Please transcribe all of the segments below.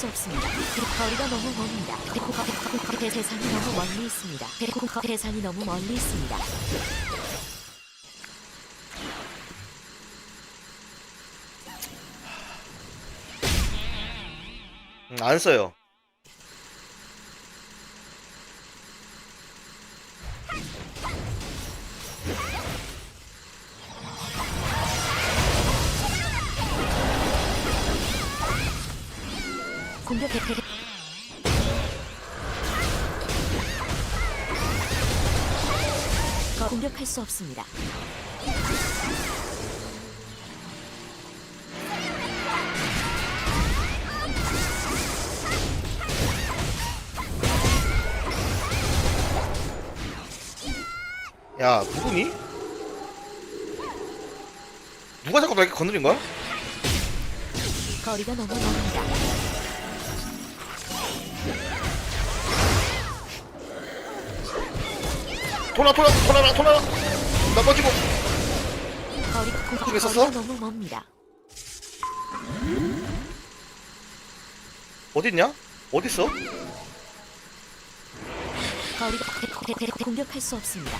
수 없습니다. 거리가 너무 먼다. 대상이 너무 멀리 있습니다. 대상이 너무 멀리 있습니다. 음, 안 써요. 공격 대 공격할 수 없습니다. 야, 누구니? 누가 자꾸 나 이렇게 건드린 거야? 거리가 너무 멀다. 돌아, 돌아, 돌아라, 돌아라. 나 꺼지고. 거리 있었어? 너무 멉니다. 어딨냐? 어딨어? 대- 대- 대- 공격할 수 없습니다.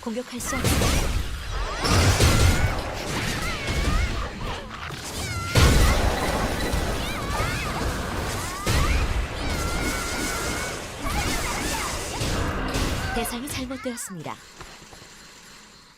공격할 수 없습니다. 대상이 잘못되었습니다.